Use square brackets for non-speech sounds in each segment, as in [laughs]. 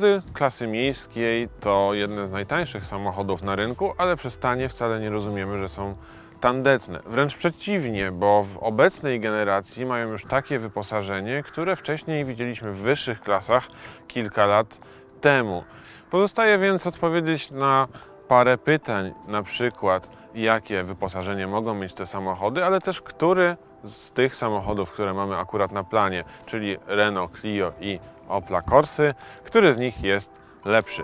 Samochody klasy miejskiej to jedne z najtańszych samochodów na rynku, ale przez tanie wcale nie rozumiemy, że są tandetne. Wręcz przeciwnie, bo w obecnej generacji mają już takie wyposażenie, które wcześniej widzieliśmy w wyższych klasach kilka lat temu. Pozostaje więc odpowiedzieć na parę pytań, na przykład jakie wyposażenie mogą mieć te samochody, ale też który z tych samochodów, które mamy akurat na planie, czyli Renault Clio i Opla Corsy, który z nich jest lepszy.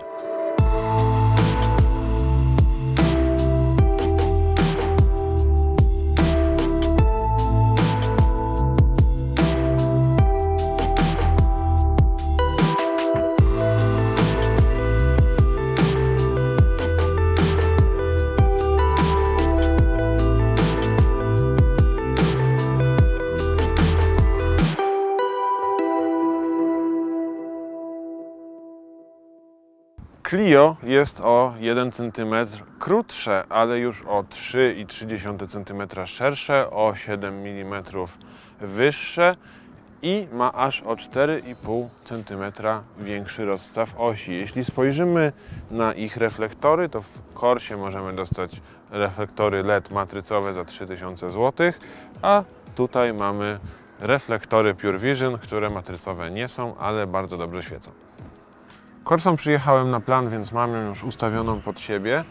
Clio jest o 1 cm krótsze, ale już o 3,3 cm szersze, o 7 mm wyższe i ma aż o 4,5 cm większy rozstaw osi. Jeśli spojrzymy na ich reflektory, to w Corsie możemy dostać reflektory LED matrycowe za 3000 zł, a tutaj mamy reflektory Pure Vision, które matrycowe nie są, ale bardzo dobrze świecą. Korsą przyjechałem na plan, więc mam ją już ustawioną pod siebie.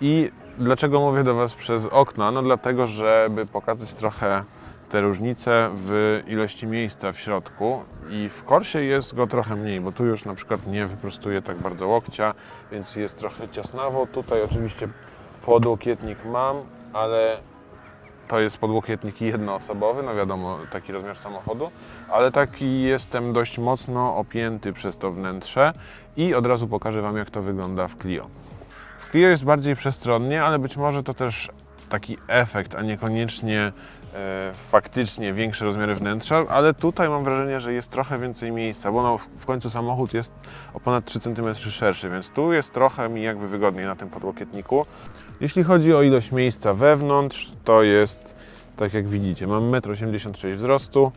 I dlaczego mówię do Was przez okna? No dlatego, żeby pokazać trochę te różnice w ilości miejsca w środku. I w Korsie jest go trochę mniej, bo tu już na przykład nie wyprostuję tak bardzo łokcia, więc jest trochę ciasnawo. Tutaj oczywiście podłokietnik mam, ale to jest podłokietnik jednoosobowy, no wiadomo, taki rozmiar samochodu, ale taki jestem dość mocno opięty przez to wnętrze i od razu pokażę Wam, jak to wygląda w Clio. W Clio jest bardziej przestronnie, ale być może to też taki efekt, a niekoniecznie faktycznie większe rozmiary wnętrza, ale tutaj mam wrażenie, że jest trochę więcej miejsca, bo no, w końcu samochód jest o ponad 3 cm szerszy, więc tu jest trochę mi jakby wygodniej na tym podłokietniku. Jeśli chodzi o ilość miejsca wewnątrz, to jest tak jak widzicie, mam 1,86 m wzrostu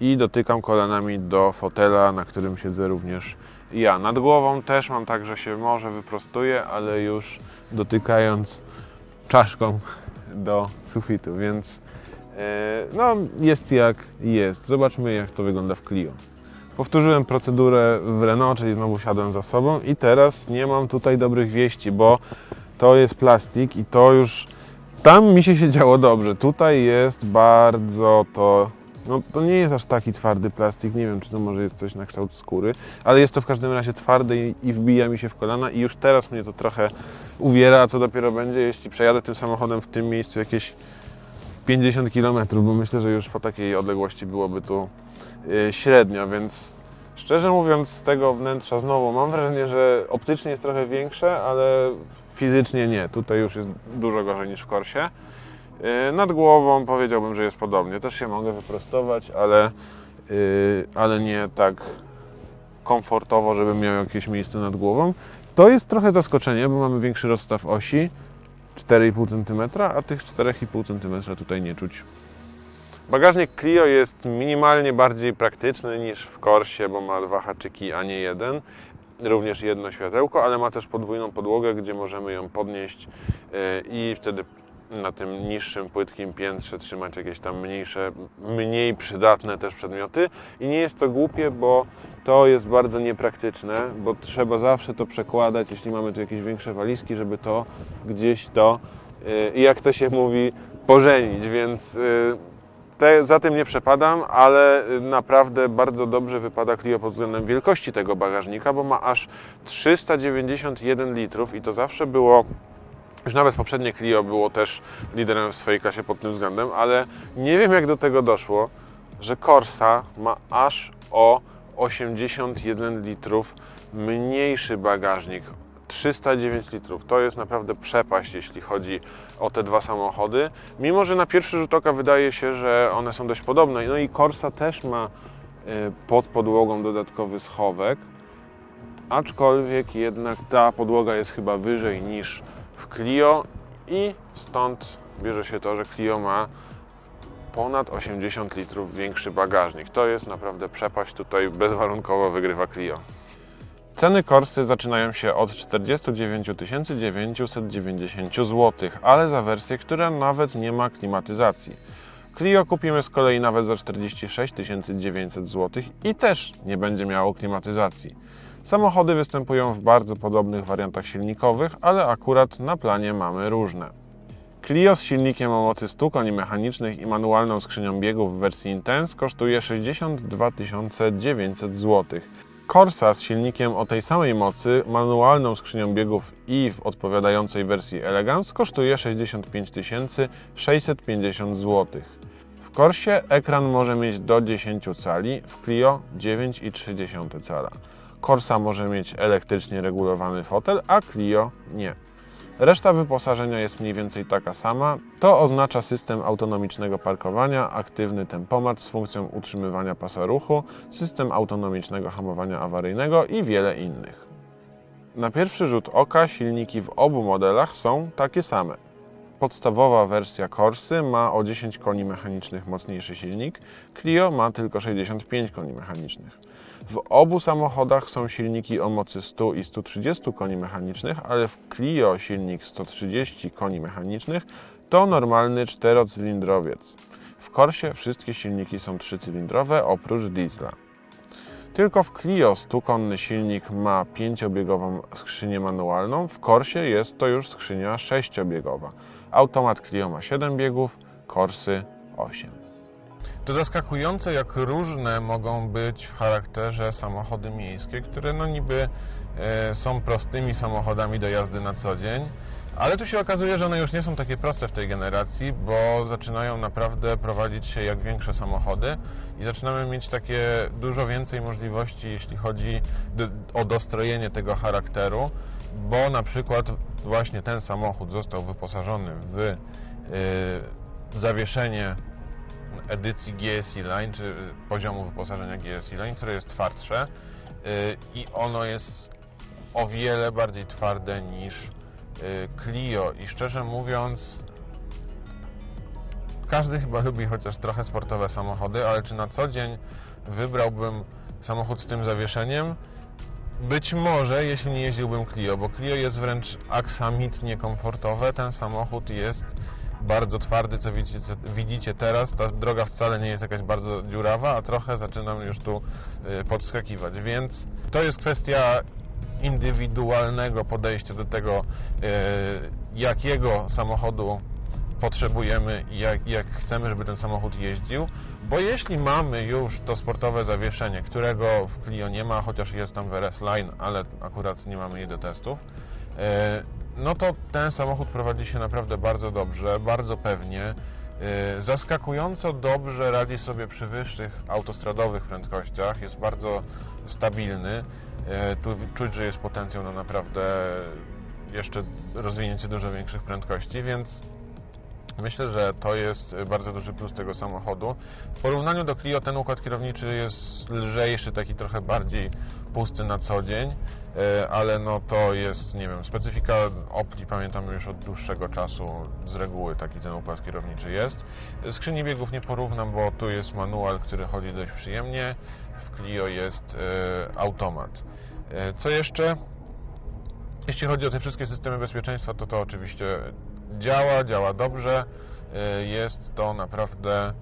i dotykam kolanami do fotela, na którym siedzę również ja. Nad głową też mam tak, że się może wyprostuję, ale już dotykając czaszką do sufitu, więc e, no jest jak jest. Zobaczmy jak to wygląda w Clio. Powtórzyłem procedurę w Renault, czyli znowu siadłem za sobą i teraz nie mam tutaj dobrych wieści, bo to jest plastik i to już tam mi się siedziało dobrze. Tutaj jest bardzo to. No to nie jest aż taki twardy plastik. Nie wiem, czy to może jest coś na kształt skóry, ale jest to w każdym razie twarde i, i wbija mi się w kolana i już teraz mnie to trochę uwiera, a co dopiero będzie, jeśli przejadę tym samochodem w tym miejscu jakieś 50 km, bo myślę, że już po takiej odległości byłoby tu yy, średnio, więc szczerze mówiąc z tego wnętrza znowu mam wrażenie, że optycznie jest trochę większe, ale fizycznie nie. Tutaj już jest dużo gorzej niż w Korsie. Yy, Nad głową powiedziałbym, że jest podobnie. Też się mogę wyprostować, ale, yy, ale nie tak komfortowo, żebym miał jakieś miejsce nad głową. To jest trochę zaskoczenie, bo mamy większy rozstaw osi 4,5 cm, a tych 4,5 cm tutaj nie czuć. Bagażnik Clio jest minimalnie bardziej praktyczny niż w Corsie, bo ma dwa haczyki, a nie jeden. Również jedno światełko, ale ma też podwójną podłogę, gdzie możemy ją podnieść yy, i wtedy na tym niższym, płytkim piętrze trzymać jakieś tam mniejsze, mniej przydatne też przedmioty. I nie jest to głupie, bo to jest bardzo niepraktyczne, bo trzeba zawsze to przekładać, jeśli mamy tu jakieś większe walizki, żeby to gdzieś to, yy, jak to się mówi, pożenić, więc yy, te, za tym nie przepadam, ale y, naprawdę bardzo dobrze wypada Clio pod względem wielkości tego bagażnika, bo ma aż 391 litrów i to zawsze było, już nawet poprzednie Clio było też liderem w swojej klasie pod tym względem, ale nie wiem jak do tego doszło, że Corsa ma aż o 81 litrów mniejszy bagażnik. 309 litrów. To jest naprawdę przepaść, jeśli chodzi o te dwa samochody. Mimo, że na pierwszy rzut oka wydaje się, że one są dość podobne. No i Corsa też ma y, pod podłogą dodatkowy schowek, aczkolwiek jednak ta podłoga jest chyba wyżej niż Clio i stąd bierze się to, że Clio ma ponad 80 litrów większy bagażnik. To jest naprawdę przepaść. Tutaj bezwarunkowo wygrywa Clio. Ceny Corsy zaczynają się od 49 990 zł, ale za wersję, która nawet nie ma klimatyzacji. Clio kupimy z kolei nawet za 46 900 zł i też nie będzie miało klimatyzacji. Samochody występują w bardzo podobnych wariantach silnikowych, ale akurat na planie mamy różne. Clio z silnikiem o mocy 100 koni mechanicznych i manualną skrzynią biegów w wersji Intense kosztuje 62 900 zł. Corsa z silnikiem o tej samej mocy, manualną skrzynią biegów i w odpowiadającej wersji Elegance kosztuje 65 650 zł. W Corsie ekran może mieć do 10 cali, w Clio 9,3 cala. Corsa może mieć elektrycznie regulowany fotel, a Clio nie. Reszta wyposażenia jest mniej więcej taka sama. To oznacza system autonomicznego parkowania, aktywny tempomat z funkcją utrzymywania pasa ruchu, system autonomicznego hamowania awaryjnego i wiele innych. Na pierwszy rzut oka silniki w obu modelach są takie same. Podstawowa wersja Corsy ma o 10 koni mechanicznych mocniejszy silnik, Clio ma tylko 65 koni mechanicznych. W obu samochodach są silniki o mocy 100 i 130 koni mechanicznych, ale w Clio silnik 130 koni mechanicznych to normalny czterocylindrowiec. W Corsie wszystkie silniki są trzycylindrowe oprócz diesla. Tylko w Clio 100-konny silnik ma 5-biegową skrzynię manualną, w Corsie jest to już skrzynia 6-biegowa. Automat Clio ma 7 biegów, Corsy 8. To zaskakujące, jak różne mogą być w charakterze samochody miejskie, które no niby e, są prostymi samochodami do jazdy na co dzień, ale tu się okazuje, że one już nie są takie proste w tej generacji, bo zaczynają naprawdę prowadzić się jak większe samochody i zaczynamy mieć takie dużo więcej możliwości, jeśli chodzi o dostrojenie tego charakteru, bo na przykład właśnie ten samochód został wyposażony w y, zawieszenie edycji GSI Line, czy poziomu wyposażenia GSI Line, które jest twardsze y, i ono jest o wiele bardziej twarde niż y, Clio i szczerze mówiąc każdy chyba lubi chociaż trochę sportowe samochody, ale czy na co dzień wybrałbym samochód z tym zawieszeniem? Być może, jeśli nie jeździłbym Clio, bo Clio jest wręcz aksamitnie komfortowe, ten samochód jest bardzo twardy, co widzicie, widzicie teraz. Ta droga wcale nie jest jakaś bardzo dziurawa, a trochę zaczynam już tu y, podskakiwać, więc to jest kwestia indywidualnego podejścia do tego, y, jakiego samochodu potrzebujemy i jak, jak chcemy, żeby ten samochód jeździł, bo jeśli mamy już to sportowe zawieszenie, którego w Clio nie ma, chociaż jest tam w RS Line, ale akurat nie mamy jej do testów, e, no to ten samochód prowadzi się naprawdę bardzo dobrze, bardzo pewnie. e, Zaskakująco dobrze radzi sobie przy wyższych autostradowych prędkościach, jest bardzo stabilny. E, Tu czuć, że jest potencjał na naprawdę jeszcze rozwinięcie dużo większych prędkości, więc Myślę, że to jest bardzo duży plus tego samochodu. W porównaniu do Clio ten układ kierowniczy jest lżejszy, taki trochę bardziej pusty na co dzień, e, ale no to jest, nie wiem, specyfika Opti pamiętam już od dłuższego czasu, z reguły taki ten układ kierowniczy jest. Skrzyni biegów nie porównam, bo tu jest manual, który chodzi dość przyjemnie, w Clio jest e, automat. E, Co jeszcze? Jeśli chodzi o te wszystkie systemy bezpieczeństwa, to to oczywiście działa, działa dobrze. Y, Jest to naprawdę y,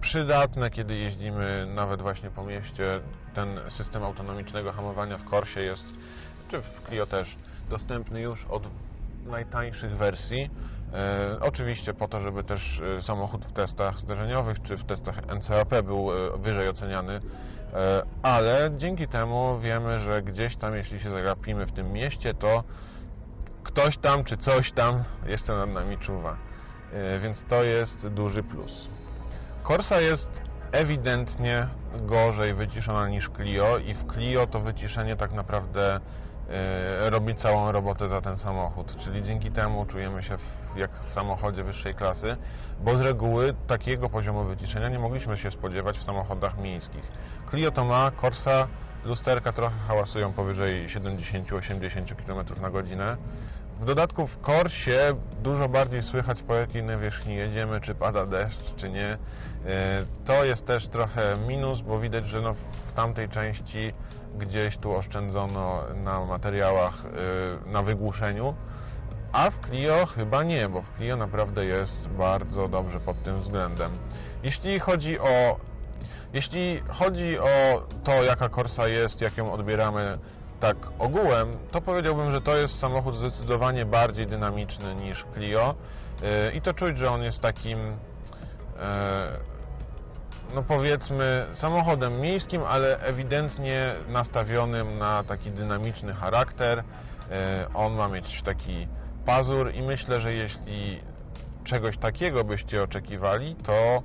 przydatne, kiedy jeździmy nawet właśnie po mieście. Ten system autonomicznego hamowania w Corsie jest, czy w Clio też, dostępny już od najtańszych wersji. E, oczywiście po to, żeby też e, samochód w testach zderzeniowych czy w testach NCAP był e, wyżej oceniany, e, ale dzięki temu wiemy, że gdzieś tam, jeśli się zagapimy w tym mieście, to ktoś tam czy coś tam jeszcze nad nami czuwa. E, Więc to jest duży plus. Corsa jest ewidentnie gorzej wyciszona niż Clio i w Clio to wyciszenie tak naprawdę e, robi całą robotę za ten samochód, czyli dzięki temu czujemy się jak w samochodzie wyższej klasy, bo z reguły takiego poziomu wyciszenia nie mogliśmy się spodziewać w samochodach miejskich. Clio to ma, Corsa lusterka trochę hałasują powyżej 70-80 km na godzinę, W dodatku w Corsie dużo bardziej słychać po jakiej nawierzchni jedziemy, czy pada deszcz, czy nie. E, To jest też trochę minus, bo widać, że no w tamtej części gdzieś tu oszczędzono na materiałach, e, na wygłuszeniu, a w Clio chyba nie, bo w Clio naprawdę jest bardzo dobrze pod tym względem. Jeśli chodzi o jeśli chodzi o to, jaka Corsa jest, jak ją odbieramy tak ogółem, to powiedziałbym, że to jest samochód zdecydowanie bardziej dynamiczny niż Clio Yy, i to czuć, że on jest takim e, no powiedzmy samochodem miejskim, ale ewidentnie nastawionym na taki dynamiczny charakter. E, On ma mieć taki pazur i myślę, że jeśli czegoś takiego byście oczekiwali, to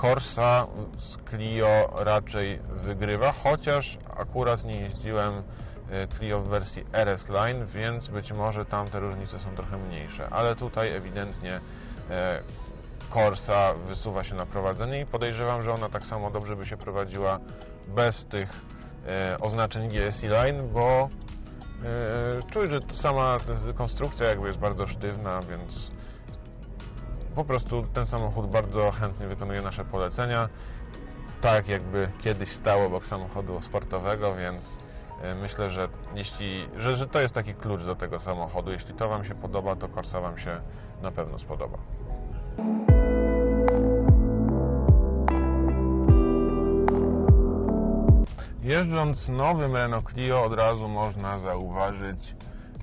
Corsa z Clio raczej wygrywa, chociaż akurat nie jeździłem e, Clio w wersji RS Line, więc być może tam te różnice są trochę mniejsze, ale tutaj ewidentnie e, Corsa wysuwa się na prowadzenie i podejrzewam, że ona tak samo dobrze by się prowadziła bez tych oznaczeń GSI Line, bo czuć, że sama konstrukcja jakby jest bardzo sztywna, więc po prostu ten samochód bardzo chętnie wykonuje nasze polecenia. Tak jakby kiedyś stał obok samochodu sportowego, więc e, myślę, że jeśli, że, że to jest taki klucz do tego samochodu. Jeśli to Wam się podoba, to Corsa Wam się na pewno spodoba. Jeżdżąc nowym Renault Clio od razu można zauważyć,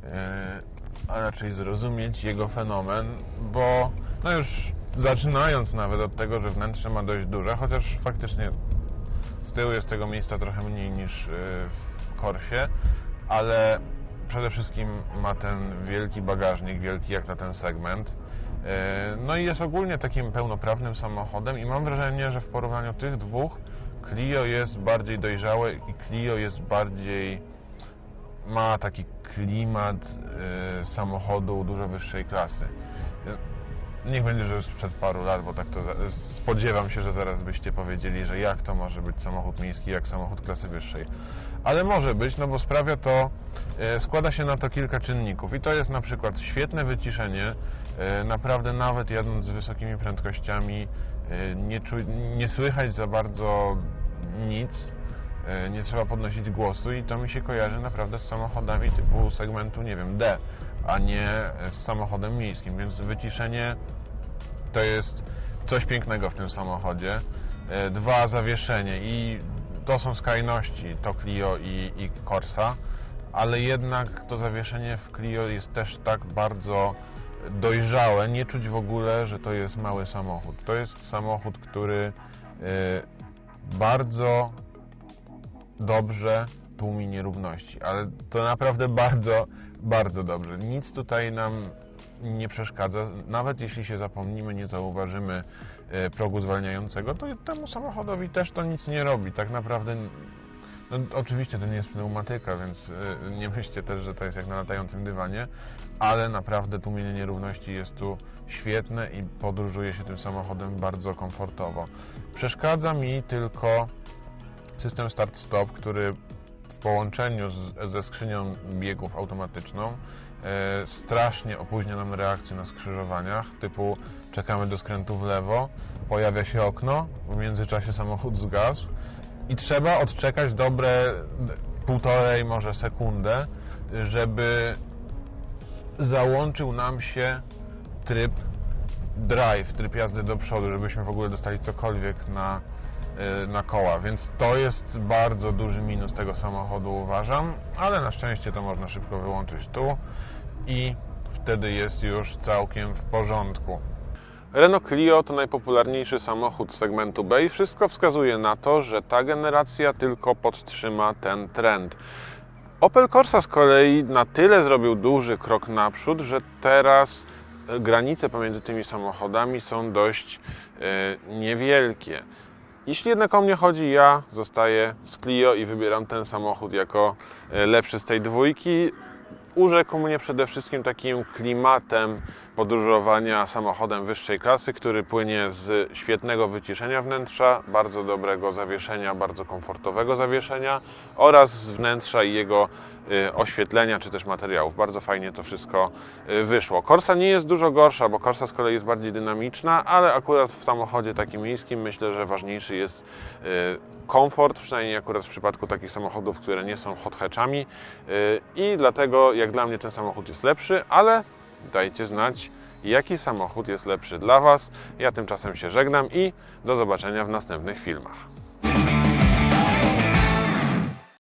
e, a raczej zrozumieć jego fenomen, bo no już zaczynając nawet od tego, że wnętrze ma dość duże, chociaż faktycznie z tyłu jest tego miejsca trochę mniej niż e, w Corsie, ale przede wszystkim ma ten wielki bagażnik, wielki jak na ten segment. E, No i jest ogólnie takim pełnoprawnym samochodem i mam wrażenie, że w porównaniu tych dwóch Clio jest bardziej dojrzałe i Clio jest bardziej ma taki klimat e, samochodu dużo wyższej klasy. Niech będzie, że już sprzed paru lat, bo tak to spodziewam się, że zaraz byście powiedzieli, że jak to może być samochód miejski, jak samochód klasy wyższej. Ale może być, no bo sprawia to, e, składa się na to kilka czynników i to jest na przykład świetne wyciszenie, e, naprawdę nawet jadąc z wysokimi prędkościami e, nie, czu, nie słychać za bardzo nic, nie trzeba podnosić głosu i to mi się kojarzy naprawdę z samochodami typu segmentu, nie wiem, D, a nie z samochodem miejskim, więc wyciszenie to jest coś pięknego w tym samochodzie. E, Dwa, zawieszenie i to są skrajności, to Clio i, i Corsa, ale jednak to zawieszenie w Clio jest też tak bardzo dojrzałe, nie czuć w ogóle, że to jest mały samochód. To jest samochód, który e, bardzo dobrze tłumi nierówności, ale to naprawdę [laughs] bardzo, bardzo dobrze. Nic tutaj nam nie przeszkadza, nawet jeśli się zapomnimy, nie zauważymy e, progu zwalniającego, to temu samochodowi też to nic nie robi. Tak naprawdę, no, oczywiście to nie jest pneumatyka, więc e, nie myślcie też, że to jest jak na latającym dywanie, ale naprawdę tłumienie nierówności jest tu świetne i podróżuje się tym samochodem bardzo komfortowo. Przeszkadza mi tylko system start-stop, który w połączeniu z, ze skrzynią biegów automatyczną e, strasznie opóźnia nam reakcję na skrzyżowaniach, typu czekamy do skrętu w lewo, pojawia się okno, w międzyczasie samochód zgasł i trzeba odczekać dobre półtorej może sekundę, żeby załączył nam się tryb drive, tryb jazdy do przodu, żebyśmy w ogóle dostali cokolwiek na, na koła, więc to jest bardzo duży minus tego samochodu uważam, ale na szczęście to można szybko wyłączyć tu i wtedy jest już całkiem w porządku. Renault Clio to najpopularniejszy samochód segmentu B i wszystko wskazuje na to, że ta generacja tylko podtrzyma ten trend. Opel Corsa z kolei na tyle zrobił duży krok naprzód, że teraz e, granice pomiędzy tymi samochodami są dość e, niewielkie. Jeśli jednak o mnie chodzi, ja zostaję z Clio i wybieram ten samochód jako e, lepszy z tej dwójki. Urzekł mnie przede wszystkim takim klimatem podróżowania samochodem wyższej klasy, który płynie z świetnego wyciszenia wnętrza, bardzo dobrego zawieszenia, bardzo komfortowego zawieszenia oraz z wnętrza i jego oświetlenia czy też materiałów. Bardzo fajnie to wszystko y, wyszło. Corsa nie jest dużo gorsza, bo Corsa z kolei jest bardziej dynamiczna, ale akurat w samochodzie takim miejskim myślę, że ważniejszy jest y, komfort, przynajmniej akurat w przypadku takich samochodów, które nie są hot hatchami y, i dlatego jak dla mnie ten samochód jest lepszy, ale dajcie znać, jaki samochód jest lepszy dla Was. Ja tymczasem się żegnam i do zobaczenia w następnych filmach.